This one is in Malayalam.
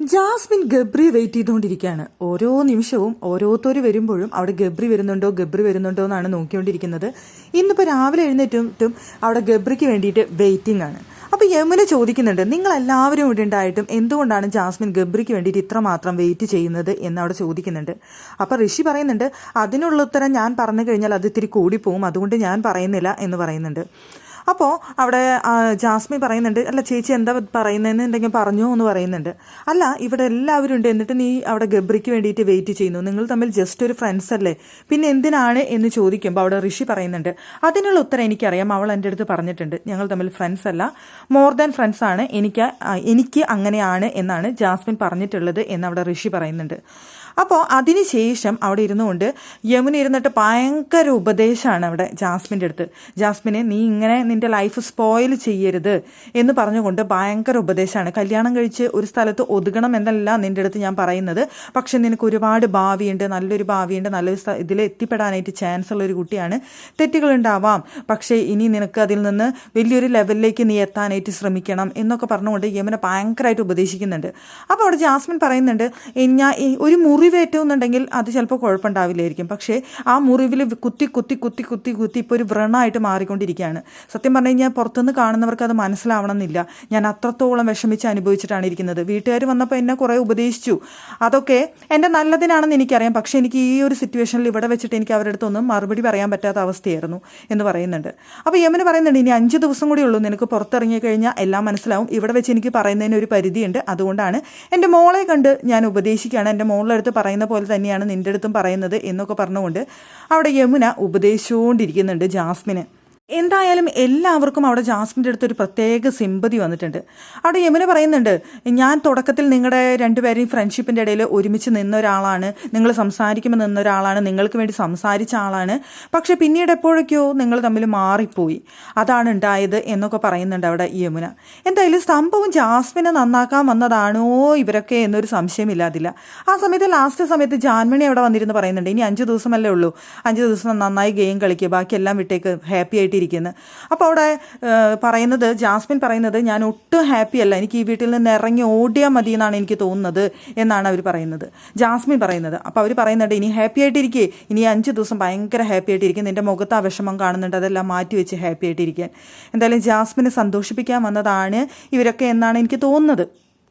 ജാസ്മിൻ ഗബ്രി വെയിറ്റ് ചെയ്തുകൊണ്ടിരിക്കുകയാണ്. ഓരോ നിമിഷവും ഓരോരുത്തർ വരുമ്പോഴും അവിടെ ഗബ്രി വരുന്നുണ്ടോ ഗബ്രി വരുന്നുണ്ടോ എന്നാണ് നോക്കിക്കൊണ്ടിരിക്കുന്നത്. ഇന്നിപ്പോൾ രാവിലെ എഴുന്നേറ്റും അവിടെ ഗബ്രിക്ക് വേണ്ടിയിട്ട് വെയിറ്റിംഗ് ആണ്. അപ്പോൾ യമുന ചോദിക്കുന്നുണ്ട് നിങ്ങൾ എല്ലാവരും ഇവിടെ ഉണ്ടായിട്ടും എന്തുകൊണ്ടാണ് ജാസ്മിൻ ഗബ്രിക്ക് വേണ്ടിയിട്ട് ഇത്രമാത്രം വെയിറ്റ് ചെയ്യുന്നത്? എന്ന് അവിടെ ചോദിക്കുന്നുണ്ട്. അപ്പോൾ ഋഷി പറയുന്നുണ്ട് അതിനുള്ള ഉത്തരം ഞാൻ പറഞ്ഞു കഴിഞ്ഞാൽ അത് ഇത്തിരി കൂടിപ്പോവും അതുകൊണ്ട് ഞാൻ പറയുന്നില്ല എന്ന് പറയുന്നുണ്ട്. അപ്പോൾ അവിടെ ജാസ്മി പറയുന്നുണ്ട് അല്ല ചേച്ചി എന്താ പറയുന്നതെന്ന് എന്തെങ്കിലും പറഞ്ഞു എന്ന് പറയുന്നുണ്ട്. അല്ല ഇവിടെ എല്ലാവരും ഉണ്ട്. എന്നിട്ട് നീ അവിടെ ഗബ്രിക്ക് വേണ്ടിയിട്ട് വെയിറ്റ് ചെയ്യുന്നു. നിങ്ങൾ തമ്മിൽ ജസ്റ്റ് ഒരു ഫ്രണ്ട്സ് അല്ലേ? പിന്നെ എന്തിനാണ് എന്ന് ചോദിക്കുമ്പോൾ അവിടെ ഋഷി പറയുന്നുണ്ട് അതിനുള്ള ഉത്തരം എനിക്കറിയാം. അവൾ എന്റെ അടുത്ത് പറഞ്ഞിട്ടുണ്ട്. ഞങ്ങൾ തമ്മിൽ ഫ്രണ്ട്സ് അല്ല. മോർ ദാൻ ഫ്രണ്ട്സ് ആണ്. എനിക്ക് എനിക്ക് അങ്ങനെയാണ് എന്നാണ് ജാസ്മിൻ പറഞ്ഞിട്ടുള്ളത് എന്ന് അവിടെ ഋഷി പറയുന്നുണ്ട്. അപ്പോൾ അതിനുശേഷം അവിടെ ഇരുന്നുകൊണ്ട് യമുന ഇരുന്നിട്ട് ഭയങ്കര ഉപദേശമാണ് അവിടെ ജാസ്മിന്റെ അടുത്ത്. ജാസ്മിനെ നീ ഇങ്ങനെ നിന്റെ ലൈഫ് സ്പോയിൽ ചെയ്യരുത് എന്ന് പറഞ്ഞുകൊണ്ട് ഭയങ്കര ഉപദേശമാണ്. കല്യാണം കഴിച്ച് ഒരു സ്ഥലത്ത് ഒതുകണം എന്നല്ല നിന്റെ അടുത്ത് ഞാൻ പറയുന്നത്. പക്ഷെ നിനക്ക് ഒരുപാട് ഭാവിയുണ്ട് നല്ലൊരു ഭാവിയുണ്ട് നല്ലൊരു ഇതിൽ എത്തിപ്പെടാനായിട്ട് ചാൻസ് ഉള്ള ഒരു കുട്ടിയാണ്. തെറ്റുകളുണ്ടാവാം. പക്ഷേ ഇനി നിനക്ക് അതിൽ നിന്ന് വലിയൊരു ലെവലിലേക്ക് നീ എത്താനായിട്ട് ശ്രമിക്കണം എന്നൊക്കെ പറഞ്ഞുകൊണ്ട് യമനെ ഭയങ്കരമായിട്ട് ഉപദേശിക്കുന്നുണ്ട്. അപ്പോൾ അവിടെ ജാസ്മിൻ പറയുന്നുണ്ട് "ഏ, ഞാൻ ഒരു ഒരു മുറിവേറ്റുന്നുണ്ടെങ്കിൽ അത് ചിലപ്പോൾ കുഴപ്പമുണ്ടാവില്ലായിരിക്കും. പക്ഷേ ആ മുറിവിൽ കുത്തി കുത്തി കുത്തി കുത്തി കുത്തി ഇപ്പോൾ ഒരു വ്രണമായിട്ട് മാറിക്കൊണ്ടിരിക്കുകയാണ്. സത്യം പറഞ്ഞു കഴിഞ്ഞാൽ പുറത്തുനിന്ന് കാണുന്നവർക്ക് അത് മനസ്സിലാവണമെന്നില്ല. ഞാൻ അത്രത്തോളം വിഷമിച്ച് അനുഭവിച്ചിട്ടാണ് ഇരിക്കുന്നത്. വീട്ടുകാർ വന്നപ്പോൾ എന്നെ കുറേ ഉപദേശിച്ചു. അതൊക്കെ എന്റെ നല്ലതിനാണെന്ന് എനിക്കറിയാം. പക്ഷേ എനിക്ക് ഈ ഒരു സിറ്റുവേഷനിൽ ഇവിടെ വെച്ചിട്ട് എനിക്ക് അവരുടെ അടുത്തൊന്നും മറുപടി പറയാൻ പറ്റാത്ത അവസ്ഥയായിരുന്നു എന്ന് പറയുന്നുണ്ട്. അപ്പോൾ യമന് പറയുന്നുണ്ട് ഇനി അഞ്ച് ദിവസം കൂടി ഉള്ളൂ. നിനക്ക് പുറത്തിറങ്ങി കഴിഞ്ഞാൽ എല്ലാം മനസ്സിലാവും. ഇവിടെ വെച്ച് എനിക്ക് പറയുന്നതിന് ഒരു പരിധിയുണ്ട്. അതുകൊണ്ടാണ് എന്റെ മോളെ കണ്ട് ഞാൻ ഉപദേശിക്കുകയാണ്. എന്റെ മോളുടെ അടുത്ത് പറയുന്ന പോലെ തന്നെയാണ് നിന്റെ അടുത്തും പറയുന്നത് എന്നൊക്കെ പറഞ്ഞുകൊണ്ട് അവിടെ യമുന ഉപദേശിച്ചുകൊണ്ടിരിക്കുന്നുണ്ട് ജാസ്മിന്. എന്തായാലും എല്ലാവർക്കും അവിടെ ജാസ്മിന്റെ അടുത്ത് ഒരു പ്രത്യേക സിമ്പതി വന്നിട്ടുണ്ട്. അവിടെ യമുന പറയുന്നുണ്ട് ഞാൻ തുടക്കത്തിൽ നിങ്ങളുടെ രണ്ടുപേരെയും ഫ്രണ്ട്ഷിപ്പിന്റെ ഇടയിൽ ഒരുമിച്ച് നിന്ന ഒരാളാണ്. നിങ്ങൾ സംസാരിക്കുമ്പോൾ നിന്ന ഒരാളാണ്. നിങ്ങൾക്ക് വേണ്ടി സംസാരിച്ച ആളാണ്. പക്ഷെ പിന്നീട് എപ്പോഴൊക്കെയോ നിങ്ങൾ തമ്മിൽ മാറിപ്പോയി. അതാണ് ഉണ്ടായത് എന്നൊക്കെ പറയുന്നുണ്ട് അവിടെ യമുന. എന്തായാലും സംഭവം ജാസ്മിനെ നന്നാക്കാൻ വന്നതാണോ ഇവരൊക്കെ എന്നൊരു സംശയമില്ലാതില്ല ആ സമയത്ത് ലാസ്റ്റ് സമയത്ത് ജാൻമണി അവിടെ വന്നിരുന്ന് പറയുന്നുണ്ട് ഇനി അഞ്ച് ദിവസമല്ലേ ഉള്ളൂ. അഞ്ച് ദിവസം നന്നായി ഗെയിം കളിക്കുക ബാക്കിയെല്ലാം വിട്ടേക്ക്. ഹാപ്പി ആയിട്ടിരിക്കുന്നു അപ്പോൾ അവിടെ പറയുന്നത് ജാസ്മിൻ പറയുന്നത് ഞാൻ ഒട്ടും ഹാപ്പി അല്ല. എനിക്ക് ഈ വീട്ടിൽ നിന്ന് ഇറങ്ങി ഓടിയാൽ മതി എന്നാണ് എനിക്ക് തോന്നുന്നത് എന്നാണ് അവർ പറയുന്നത്. ജാസ്മിൻ പറയുന്നത് അപ്പോൾ അവർ പറയുന്നുണ്ട് ഇനി ഹാപ്പി ആയിട്ടിരിക്കേ. ഇനി അഞ്ച് ദിവസം ഭയങ്കര ഹാപ്പി ആയിട്ടിരിക്കും. നിന്റെ മുഖത്ത് ആ വിഷമം കാണുന്നുണ്ട്. അതെല്ലാം മാറ്റി വെച്ച് ഹാപ്പി ആയിട്ടിരിക്കാൻ. എന്തായാലും ജാസ്മിനെ സന്തോഷിപ്പിക്കാൻ വന്നതാണ് ഇവരൊക്കെ എന്നാണ് എനിക്ക് തോന്നുന്നത്.